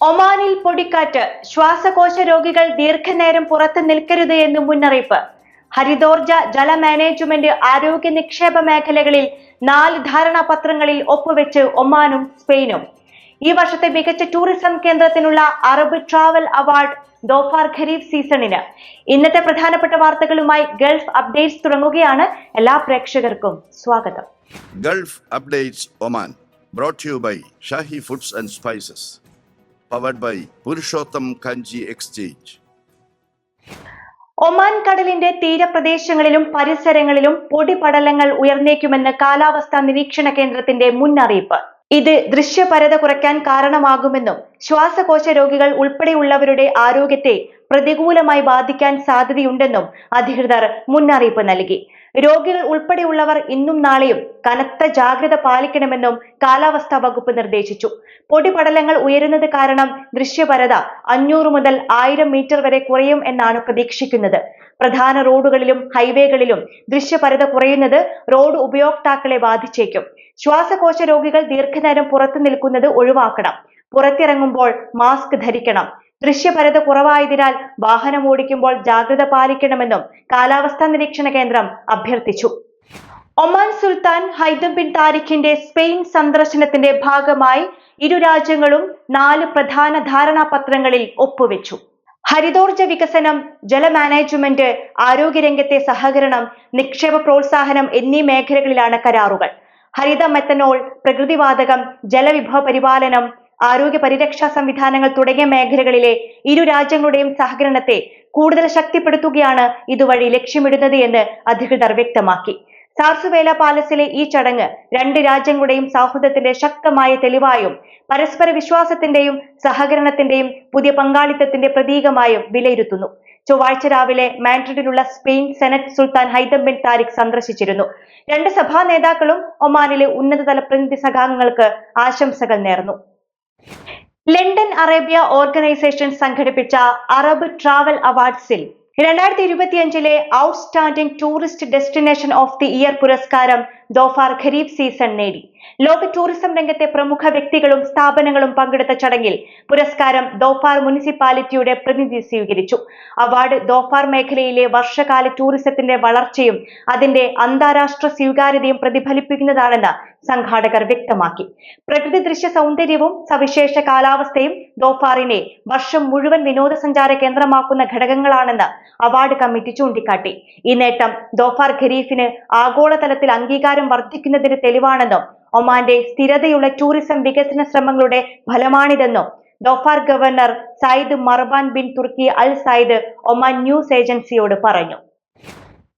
ഒമാനിൽ പൊടിക്കാറ്റ്. ശ്വാസകോശ രോഗികൾ ദീർഘനേരം പുറത്ത് നിൽക്കരുത് എന്ന് മുന്നറിയിപ്പ്. ഹരിതോർജ ജല മാനേജ്മെന്റ് ആരോഗ്യ നിക്ഷേപ മേഖലകളിൽ നാല് ധാരണാപത്രങ്ങളിൽ ഒപ്പുവെച്ച് ഒമാനും സ്പെയിനും. ഈ വർഷത്തെ മികച്ച tourism കേന്ദ്രത്തിനുള്ള Arab travel award Dhofar Khareef സീസണിന്. ഇന്നത്തെ പ്രധാനപ്പെട്ട വാർത്തകളുമായി ഗൾഫ് അപ്ഡേറ്റ്സ് തുടങ്ങുകയാണ്. എല്ലാ പ്രേക്ഷകർക്കും സ്വാഗതം. Gulf updates Oman brought you by Shahi foods and spices powered by Purushottam Kanji exchange Oman കടലിന്റെ തീരപ്രദേശങ്ങളിലും പരിസരങ്ങളിലും പൊടിപടലങ്ങൾ ഉയർന്നേക്കുമെന്ന് കാലാവസ്ഥാ നിരീക്ഷണ കേന്ദ്രത്തിന്റെ മുന്നറിയിപ്പ്. ഇത് ദൃശ്യപരത കുറയ്ക്കാൻ കാരണമാകുമെന്നും ശ്വാസകോശ രോഗികൾ ഉൾപ്പെടെയുള്ളവരുടെ ആരോഗ്യത്തെ പ്രതികൂലമായി ബാധിക്കാൻ സാധ്യതയുണ്ടെന്നും അധികൃതർ മുന്നറിയിപ്പ് നൽകി. രോഗികൾ ഉൾപ്പെടെയുള്ളവർ ഇന്നും നാളെയും കനത്ത ജാഗ്രത പാലിക്കണമെന്നും കാലാവസ്ഥാ വകുപ്പ് നിർദ്ദേശിച്ചു. പൊടിപടലങ്ങൾ ഉയരുന്നത് കാരണം ദൃശ്യപരത അഞ്ഞൂറ് മുതൽ ആയിരം മീറ്റർ വരെ കുറയും എന്നാണ് പ്രതീക്ഷിക്കുന്നത്. പ്രധാന റോഡുകളിലും ഹൈവേകളിലും ദൃശ്യപരത കുറയുന്നത് റോഡ് ഉപയോക്താക്കളെ ബാധിച്ചേക്കും. ശ്വാസകോശ രോഗികൾ ദീർഘനേരം പുറത്തു നിൽക്കുന്നത് ഒഴിവാക്കണം. പുറത്തിറങ്ങുമ്പോൾ മാസ്ക് ധരിക്കണം. ദൃശ്യപരത കുറവായതിനാൽ വാഹനം ഓടിക്കുമ്പോൾ ജാഗ്രത പാലിക്കണമെന്നും കാലാവസ്ഥാ നിരീക്ഷണ കേന്ദ്രം അഭ്യർത്ഥിച്ചു. ഒമാൻ സുൽത്താൻ ഹൈദം ബിൻ താരിഖിന്റെ സ്പെയിൻ സന്ദർശനത്തിന്റെ ഭാഗമായി ഇരു രാജ്യങ്ങളും നാല് പ്രധാന ധാരണാപത്രങ്ങളിൽ ഒപ്പുവെച്ചു. ഹരിതോർജ വികസനം ജല മാനേജ്മെന്റ് ആരോഗ്യരംഗത്തെ സഹകരണം നിക്ഷേപ പ്രോത്സാഹനം എന്നീ മേഖലകളിലാണ് കരാറുകൾ. ഹരിത മെത്തനോൾ പ്രകൃതിവാതകം ജലവിഭവ പരിപാലനം ആരോഗ്യ പരിരക്ഷാ സംവിധാനങ്ങൾ തുടങ്ങിയ മേഖലകളിലെ ഇരു രാജ്യങ്ങളുടെയും സഹകരണത്തെ കൂടുതൽ ശക്തിപ്പെടുത്തുകയാണ് ഇതുവഴി ലക്ഷ്യമിടുന്നത് എന്ന് അധികൃതർ വ്യക്തമാക്കി. സാർസുവേല പാലസിലെ ഈ ചടങ്ങ് രണ്ട് രാജ്യങ്ങളുടെയും സൗഹൃദത്തിന്റെ ശക്തമായ തെളിവായും പരസ്പര വിശ്വാസത്തിന്റെയും സഹകരണത്തിന്റെയും പുതിയ പങ്കാളിത്തത്തിന്റെ പ്രതീകമായും വിലയിരുത്തുന്നു. ചൊവ്വാഴ്ച രാവിലെ മാൻഡ്രിഡിലുള്ള Spain senate sultan Haitham bin Tariq സന്ദർശിച്ചിരുന്നു. രണ്ട് സഭാ നേതാക്കളും ഒമാനിലെ ഉന്നതതല പ്രതിനിധി സഖാംഗങ്ങൾക്ക് ആശംസകൾ നേർന്നു. ലണ്ടൻ അറേബ്യ ഓർഗനൈസേഷൻ സംഘടിപ്പിച്ച അറബ് ട്രാവൽ അവാർഡ്സിൽ രണ്ടായിരത്തി ഇരുപത്തിയഞ്ചിലെ outstanding tourist destination of the year പുരസ്കാരം ദോഫാർ ഖരീഫ് സീസൺ നേടി. ലോക ടൂറിസം രംഗത്തെ പ്രമുഖ വ്യക്തികളും സ്ഥാപനങ്ങളും പങ്കെടുത്ത ചടങ്ങിൽ പുരസ്കാരം ദോഫാർ മുനിസിപ്പാലിറ്റിയുടെ പ്രതിനിധി സ്വീകരിച്ചു. അവാർഡ് ദോഫാർ മേഖലയിലെ വർഷകാല ടൂറിസത്തിന്റെ വളർച്ചയും അതിന്റെ അന്താരാഷ്ട്ര സ്വീകാര്യതയും പ്രതിഫലിപ്പിക്കുന്നതാണെന്ന് സംഘാടകർ വ്യക്തമാക്കി. പ്രകൃതി ദൃശ്യ സൗന്ദര്യവും സവിശേഷ കാലാവസ്ഥയും ദോഫാറിനെ വർഷം മുഴുവൻ വിനോദസഞ്ചാര കേന്ദ്രമാക്കുന്ന ഘടകങ്ങളാണെന്ന് അവാർഡ് കമ്മിറ്റി ചൂണ്ടിക്കാട്ടി. ഈ നേട്ടം ദോഫാർ ഖരീഫിന് ആഗോളതലത്തിൽ അംഗീകാരം വർദ്ധിക്കുന്നതിന് തെളിവാണെന്നും ഒമാന്റെ സ്ഥിരതയുള്ള ടൂറിസം വികസന ശ്രമങ്ങളുടെ ഫലമാണിതെന്നും Dhofar governor Sayyid Marban bin Turki al Sayyid Oman news ഏജൻസിയോട് പറഞ്ഞു.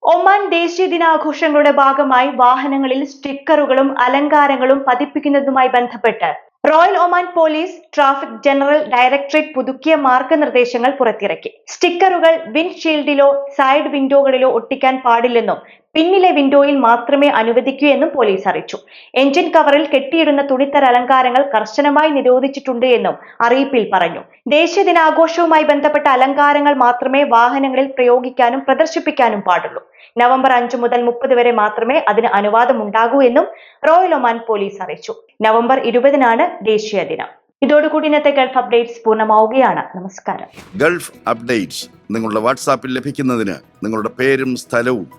ഒമാൻ ദേശീയ ദിനാഘോഷങ്ങളുടെ ഭാഗമായി വാഹനങ്ങളിൽ സ്റ്റിക്കറുകളും അലങ്കാരങ്ങളും പതിപ്പിക്കുന്നതുമായി ബന്ധപ്പെട്ട് royal Oman police traffic general directorate പുതുക്കിയ മാർഗനിർദ്ദേശങ്ങൾ പുറത്തിറക്കി. സ്റ്റിക്കറുകൾ വിൻഡ്ഷീൽഡിലോ സൈഡ് വിൻഡോകളിലോ ഒട്ടിക്കാൻ പാടില്ലെന്നും പിന്നിലെ വിൻഡോയിൽ മാത്രമേ അനുവദിക്കൂ എന്നും പോലീസ് അറിയിച്ചു. എഞ്ചിൻ കവറിൽ കെട്ടിയിടുന്ന തുണിത്തര അലങ്കാരങ്ങൾ കർശനമായി നിരോധിച്ചിട്ടുണ്ട് എന്നും അറിയിപ്പിൽ പറഞ്ഞു. ദേശീയ ദിനാഘോഷവുമായി ബന്ധപ്പെട്ട അലങ്കാരങ്ങൾ മാത്രമേ വാഹനങ്ങളിൽ പ്രയോഗിക്കാനും പ്രദർശിപ്പിക്കാനും പാടുള്ളൂ. നവംബർ അഞ്ച് മുതൽ മുപ്പത് വരെ മാത്രമേ അതിന് അനുവാദമുണ്ടാകൂ എന്നും റോയൽ ഒമാൻ പോലീസ് അറിയിച്ചു. നവംബർ ഇരുപതിനാണ് ദേശീയ ദിനം. ഇതോടുകൂടി ഇന്നത്തെ ഗൾഫ് അപ്ഡേറ്റ്സ് പൂർണമാവുകയാണ്. നമസ്കാരം. ഗൾഫ് അപ്ഡേറ്റ്സ് നിങ്ങളുടെ വാട്സാപ്പിൽ ലഭിക്കുന്നതിന് നിങ്ങളുടെ പേരും സ്ഥലവും